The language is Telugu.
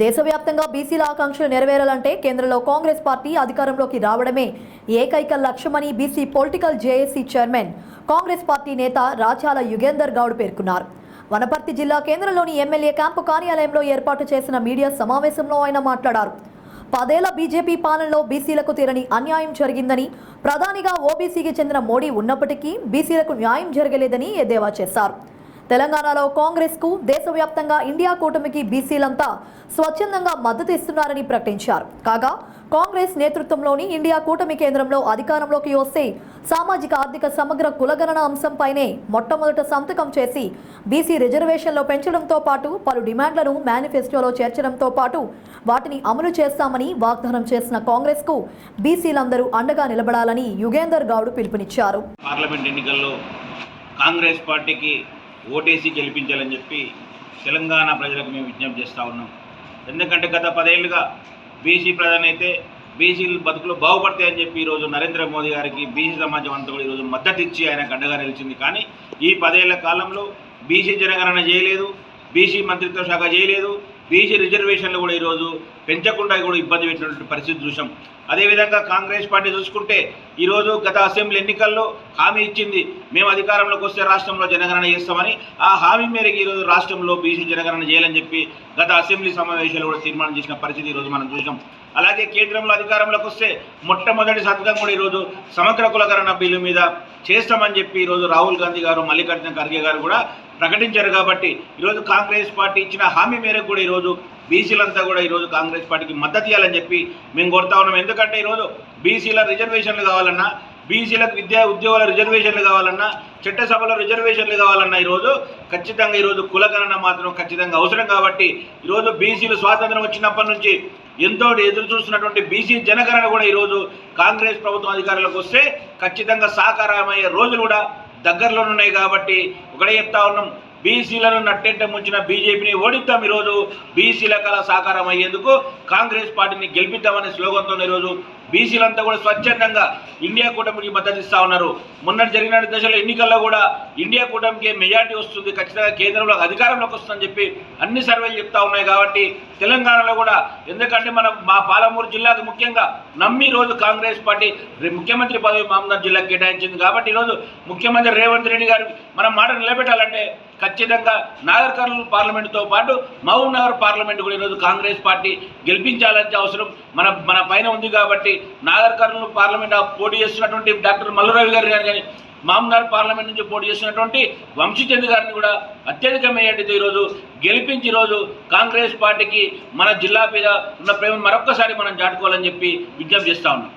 దేశవ్యాప్తంగా బీసీల ఆకాంక్షలు నెరవేరాలంటే కేంద్రంలో కాంగ్రెస్ పార్టీ అధికారంలోకి రావడమే ఏకైక లక్ష్యమని BC political JAC chairman Congress party నేత రాచాల యుగేందర్ గౌడ్ పేర్కొన్నారు. వనపర్తి జిల్లా కేంద్రంలోని ఎమ్మెల్యే క్యాంపు కార్యాలయంలో ఏర్పాటు చేసిన మీడియా సమావేశంలో ఆయన మాట్లాడారు. పదేళ్ళ బీజేపీ పాలనలో బీసీలకు తీరని అన్యాయం జరిగిందని ప్రధానిగా ఓబీసీకి చెందిన మోడీ ఉన్నప్పటికీ బీసీలకు న్యాయం జరగలేదని ఎద్దేవా చేశారు. తెలంగాణలో కాంగ్రెస్కు దేశవ్యాప్తంగా ఇండియా కూటమికి బీసీలంతా స్వచ్ఛందంగా మద్దతు ఇస్తున్నారని ప్రకటించారు. కాగా కాంగ్రెస్ నేతృత్వంలోని ఇండియా కూటమి కేంద్రంలో అధికారంలోకి వస్తే సామాజిక ఆర్థిక సమగ్ర కులగణన అంశంపైనే మొట్టమొదట సంతకం చేసి బీసీ రిజర్వేషన్లో పెంచడంతో పాటు పలు డిమాండ్లను మేనిఫెస్టోలో చేర్చడంతో పాటు వాటిని అమలు చేస్తామని వాగ్దానం చేసిన కాంగ్రెస్కు బీసీలందరూ అండగా నిలబడాలని యుగేందర్ గౌడ్ పిలుపునిచ్చారు. పార్లమెంట్ ఎన్నికల్లో కాంగ్రెస్ పార్టీకి ఓటేసి గెలిపించాలని చెప్పి తెలంగాణ ప్రజలకు మేము విజ్ఞప్తి చేస్తూ ఉన్నాం. ఎందుకంటే గత పదేళ్ళుగా బీసీ ప్రధానైతే బీసీలు బతుకులు బాగుపడతాయని చెప్పి ఈరోజు నరేంద్ర మోదీ గారికి బీసీ సమాజం అంతా కూడా ఈరోజు మద్దతు ఇచ్చి ఆయనకు అండగా నిలిచింది. కానీ ఈ పదేళ్ళ కాలంలో బీసీ జనగణన చేయలేదు బీసీ మంత్రిత్వ శాఖ చేయలేదు బీసీ రిజర్వేషన్లు కూడా ఈరోజు పెంచకుండా కూడా ఇబ్బంది పెట్టినటువంటి పరిస్థితి చూసాం అదేవిధంగా కాంగ్రెస్ పార్టీ చూసుకుంటే ఈరోజు గత అసెంబ్లీ ఎన్నికల్లో హామీ ఇచ్చింది మేము అధికారంలోకి వస్తే రాష్ట్రంలో జనగణన చేస్తామని. ఆ హామీ మేరకు ఈరోజు రాష్ట్రంలో బీసీ జనగణన చేయాలని చెప్పి గత అసెంబ్లీ సమావేశాలు కూడా తీర్మానం చేసిన పరిస్థితి ఈరోజు మనం చూసాం అలాగే కేంద్రంలో అధికారంలోకి వస్తే మొట్టమొదటి సంతకం కూడా ఈరోజు సమగ్ర కులకరణ బిల్లు మీద చేస్తామని చెప్పి ఈరోజు రాహుల్ గాంధీ గారు మల్లికార్జున ఖర్గే గారు కూడా ప్రకటించారు కాబట్టి ఈరోజు కాంగ్రెస్ పార్టీ ఇచ్చిన హామీ మేరకు కూడా ఈరోజు బీసీలంతా కూడా ఈరోజు కాంగ్రెస్ పార్టీకి మద్దతు ఇవ్వాలని చెప్పి మేము కోరుతా ఉన్నాం. ఎందుకంటే ఈరోజు బీసీల రిజర్వేషన్లు కావాలన్నా బీసీలకు విద్యా ఉద్యోగాల రిజర్వేషన్లు కావాలన్నా చట్టసభలో రిజర్వేషన్లు కావాలన్నా ఈరోజు ఖచ్చితంగా ఈరోజు కులగణన మాత్రం ఖచ్చితంగా అవసరం కాబట్టి ఈరోజు బీసీలు స్వాతంత్రం వచ్చినప్పటి నుంచి ఎంతో ఎదురు చూస్తున్నటువంటి బీసీ జనగణన కూడా ఈరోజు కాంగ్రెస్ ప్రభుత్వం అధికారులకు వస్తే ఖచ్చితంగా సాకారమయ్యే రోజులు కూడా దగ్గరలోనున్నాయి కాబట్టి ఒకటే చెప్తా ఉన్నాం. బీసీలను నట్టెంట ముంచిన బీజేపీని ఓడిద్దాం ఈరోజు. బీసీల కళ సాకారం అయ్యేందుకు కాంగ్రెస్ పార్టీని గెలిపిద్దామనే స్లోగన్తో ఈరోజు బీసీలంతా కూడా స్వచ్ఛందంగా ఇండియా కూటమికి మద్దతు ఇస్తా ఉన్నారు. మొన్న జరిగిన దశలో ఎన్నికల్లో కూడా ఇండియా కూటమికి మెజార్టీ వస్తుంది. ఖచ్చితంగా కేంద్రంలో అధికారంలోకి వస్తుందని చెప్పి అన్ని సర్వేలు చెప్తా ఉన్నాయి కాబట్టి తెలంగాణలో కూడా ఎందుకంటే మన మా పాలమూరు జిల్లాకు ముఖ్యంగా నమ్మి రోజు కాంగ్రెస్ పార్టీ రే- ముఖ్యమంత్రి పదవి మహమ్మద్ జిల్లాకు కేటాయించింది. కాబట్టి ఈరోజు ముఖ్యమంత్రి రేవంత్ రెడ్డి గారు మనం మాట నిలబెట్టాలంటే ఖచ్చితంగా నాగర్ కర్నూలు పార్లమెంటుతో పాటు మహబూబ్ నగర్ పార్లమెంట్ కూడా ఈరోజు కాంగ్రెస్ పార్టీ గెలిపించాలంటే అవసరం మన మన పైన ఉంది కాబట్టి నాగర్ కర్నూలు పార్లమెంట్ పోటీ చేస్తున్నటువంటి డాక్టర్ మల్లురవి గారు గారు కానీ మామూనార్ పార్లమెంట్ నుంచి పోటీ చేస్తున్నటువంటి వంశీచంద్ గారిని కూడా అత్యధిక మేయటితో ఈరోజు గెలిపించి ఈరోజు కాంగ్రెస్ పార్టీకి మన జిల్లా మీద ఉన్న ప్రేమ మరొక్కసారి మనం చాటుకోవాలని చెప్పి విజ్ఞప్తి చేస్తా ఉన్నాం.